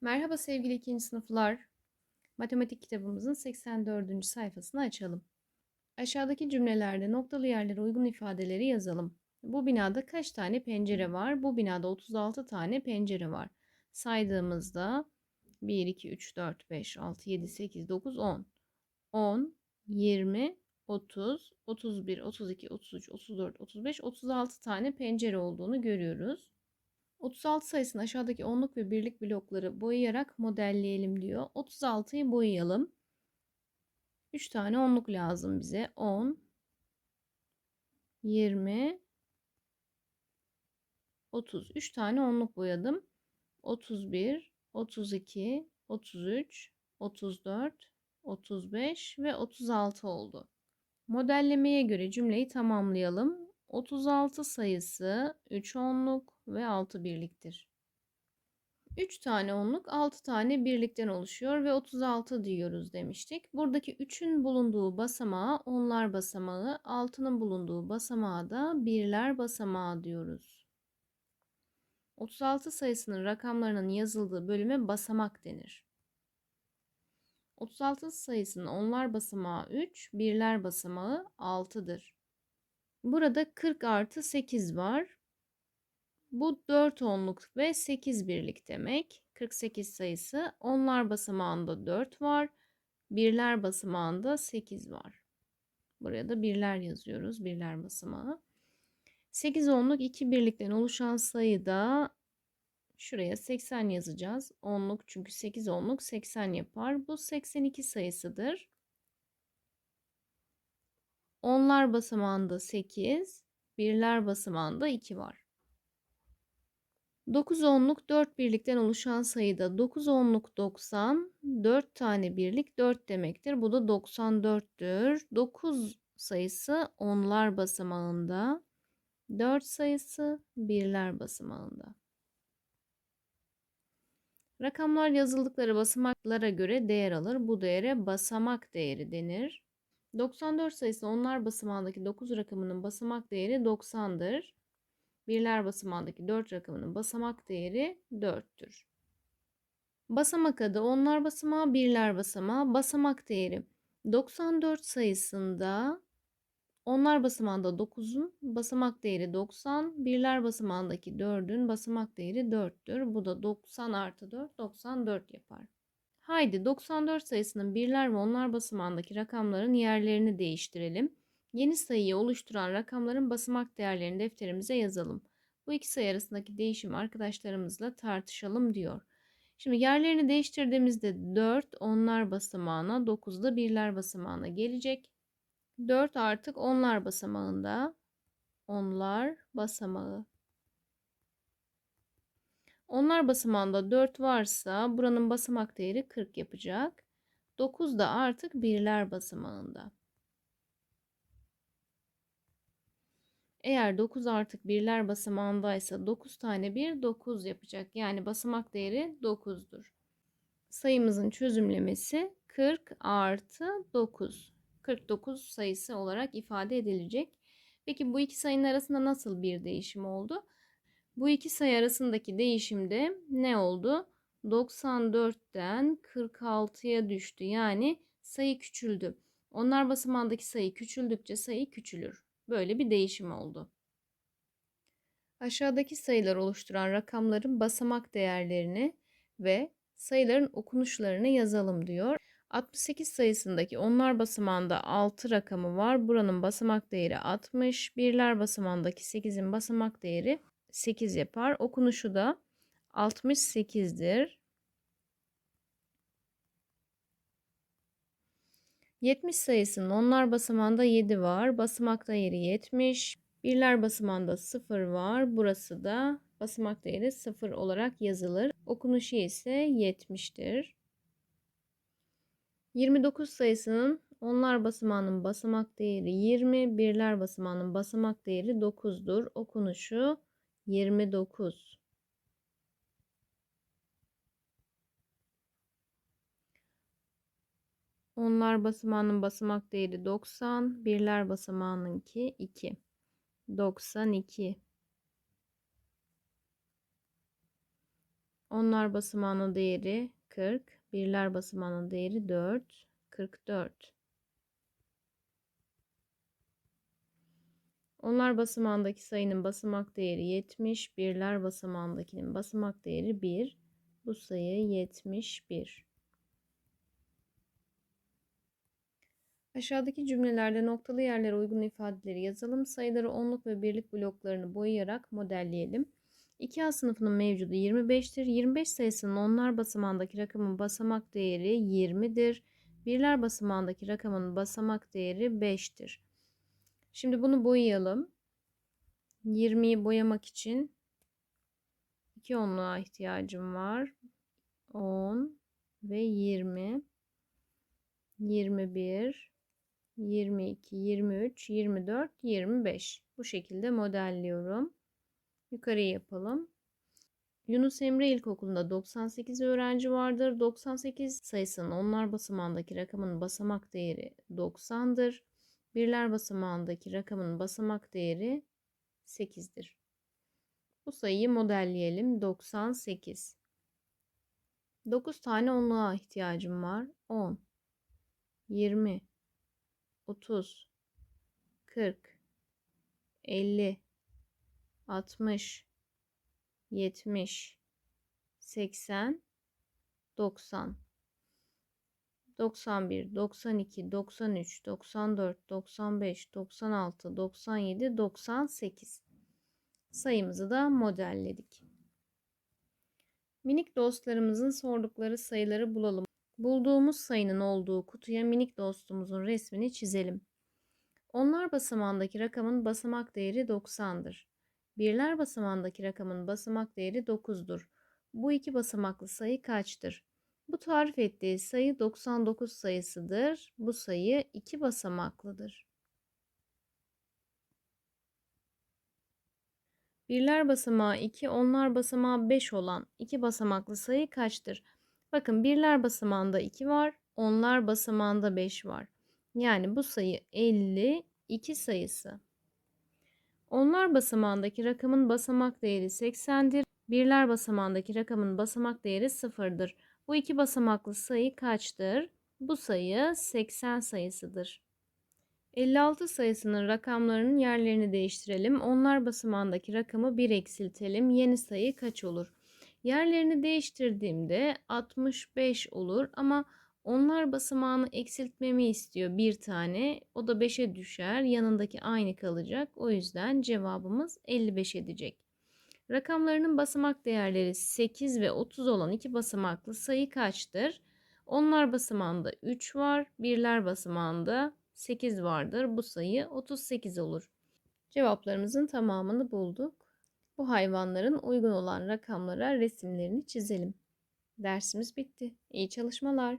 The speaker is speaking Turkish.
Merhaba sevgili ikinci sınıflar. Matematik kitabımızın 84. sayfasını açalım. Aşağıdaki cümlelerde noktalı yerlere uygun ifadeleri yazalım. Bu binada kaç tane pencere var? Bu binada 36 tane pencere var. Saydığımızda 1, 2, 3, 4, 5, 6, 7, 8, 9, 10. 10, 20, 30, 31, 32, 33, 34, 35, 36 tane pencere olduğunu görüyoruz. 36 sayısını aşağıdaki onluk ve birlik blokları boyayarak modelleyelim diyor. 36'yı boyayalım. 3 tane onluk lazım bize. 10, 20, 30. 3 tane onluk boyadım. 31, 32, 33, 34, 35 ve 36 oldu. Modellemeye göre cümleyi tamamlayalım. 36 sayısı 3 onluk ve 6 birliktir. 3 tane onluk 6 tane birlikten oluşuyor ve 36 diyoruz demiştik. Buradaki 3'ün bulunduğu basamağı onlar basamağı, 6'nın bulunduğu basamağı da birler basamağı diyoruz. 36 sayısının rakamlarının yazıldığı bölüme basamak denir. 36 sayısının onlar basamağı 3, birler basamağı 6'dır. Burada 40 artı 8 var. Bu 4 onluk ve 8 birlik demek. 48 sayısı. Onlar basamağında 4 var. Birler basamağında 8 var. Buraya da birler yazıyoruz. Birler basamağı. 8 onluk 2 birlikten oluşan sayıda şuraya 80 yazacağız. Onluk çünkü 8 onluk 80 yapar. Bu 82 sayısıdır. Onlar basamağında 8, birler basamağında 2 var. 9 onluk 4 birlikten oluşan sayıda 9 onluk 90, 4 tane birlik 4 demektir. Bu da 94'tür. 9 sayısı onlar basamağında, 4 sayısı birler basamağında. Rakamlar yazıldıkları basamaklara göre değer alır. Bu değere basamak değeri denir. 94 sayısı onlar basamağındaki 9 rakamının basamak değeri 90'dır. Birler basamağındaki 4 rakamının basamak değeri 4'tür. Basamak adı onlar basamağı, birler basamağı, basamak değeri 94 sayısında onlar basamağında 9'un basamak değeri 90, birler basamağındaki 4'ün basamak değeri 4'tür. Bu da 90 artı 4, 94 yapar. Haydi 94 sayısının birler ve onlar basamağındaki rakamların yerlerini değiştirelim. Yeni sayıyı oluşturan rakamların basamak değerlerini defterimize yazalım. Bu iki sayı arasındaki değişimi arkadaşlarımızla tartışalım diyor. Şimdi yerlerini değiştirdiğimizde 4 onlar basamağına 9 da birler basamağına gelecek. 4 artık onlar basamağında. Onlar basamağı. Onlar basamağında 4 varsa buranın basamak değeri 40 yapacak. 9 da artık birler basamağında. Eğer 9 artık birler basamağındaysa 9 tane 1 9 yapacak. Yani basamak değeri 9'dur. Sayımızın çözümlemesi 40 artı 9. 49 sayısı olarak ifade edilecek. Peki bu iki sayının arasında nasıl bir değişim oldu? Bu iki sayı arasındaki değişimde ne oldu? 94'ten 46'ya düştü. Yani sayı küçüldü. Onlar basamağındaki sayı küçüldükçe sayı küçülür. Böyle bir değişim oldu. Aşağıdaki sayılar oluşturan rakamların basamak değerlerini ve sayıların okunuşlarını yazalım diyor. 68 sayısındaki onlar basamağında 6 rakamı var. Buranın basamak değeri 60. Birler basamağındaki 8'in basamak değeri 8 yapar. Okunuşu da 68'dir. 70 sayısının onlar basamağında 7 var. Basamak değeri 70. Birler basamağında 0 var. Burası da basamak değeri 0 olarak yazılır. Okunuşu ise 70'tir. 29 sayısının onlar basamağının basamak değeri 20, birler basamağının basamak değeri 9'dur. Okunuşu 29. Onlar basamağının basamak değeri 90, birler basamağınınki 2. 92. Onlar basamağının değeri 40. Birler basamağının değeri 4. 44. Onlar basamağındaki sayının basamak değeri 70. Birler basamağındakinin basamak değeri 1. Bu sayı 71. Aşağıdaki cümlelerde noktalı yerlere uygun ifadeleri yazalım. Sayıları onluk ve birlik bloklarını boyayarak modelleyelim. 2A sınıfının mevcudu 25'tir. 25 sayısının onlar basamağındaki rakamın basamak değeri 20'dir. Birler basamağındaki rakamın basamak değeri 5'tir. Şimdi bunu boyayalım. 20'yi boyamak için 2 onluğa ihtiyacım var. 10 ve 20 21 22 23 24 25 bu şekilde modelliyorum. Yukarıya yapalım. Yunus Emre İlkokulu'nda 98 öğrenci vardır. 98 sayısının onlar basamağındaki rakamın basamak değeri 90'dır. Birler basamağındaki rakamın basamak değeri 8'dir. Bu sayıyı modelleyelim. 98. 9 tane onluğa ihtiyacım var. 10, 20, 30, 40, 50, 60, 70, 80, 90, 91, 92, 93, 94, 95, 96, 97, 98 sayımızı da modelledik. Minik dostlarımızın sordukları sayıları bulalım. Bulduğumuz sayının olduğu kutuya minik dostumuzun resmini çizelim. Onlar basamağındaki rakamın basamak değeri 90'dır. Birler basamağındaki rakamın basamak değeri 9'dur. Bu iki basamaklı sayı kaçtır? Bu tarif ettiği sayı 99 sayısıdır. Bu sayı iki basamaklıdır. Birler basamağı 2, onlar basamağı 5 olan iki basamaklı sayı kaçtır? Bakın birler basamağında 2 var, onlar basamağında 5 var. Yani bu sayı 52 sayısı. Onlar basamağındaki rakamın basamak değeri 80'dir. Birler basamağındaki rakamın basamak değeri 0'dır. Bu iki basamaklı sayı kaçtır? Bu sayı 80 sayısıdır. 56 sayısının rakamlarının yerlerini değiştirelim. Onlar basamağındaki rakamı 1 eksiltelim. Yeni sayı kaç olur? Yerlerini değiştirdiğimde 65 olur ama onlar basamağını eksiltmemi istiyor bir tane. O da 5'e düşer. Yanındaki aynı kalacak. O yüzden cevabımız 55 edecek. Rakamlarının basamak değerleri 8 ve 30 olan iki basamaklı sayı kaçtır? Onlar basamağında 3 var. Birler basamağında 8 vardır. Bu sayı 38 olur. Cevaplarımızın tamamını bulduk. Bu hayvanların uygun olan rakamlara resimlerini çizelim. Dersimiz bitti. İyi çalışmalar.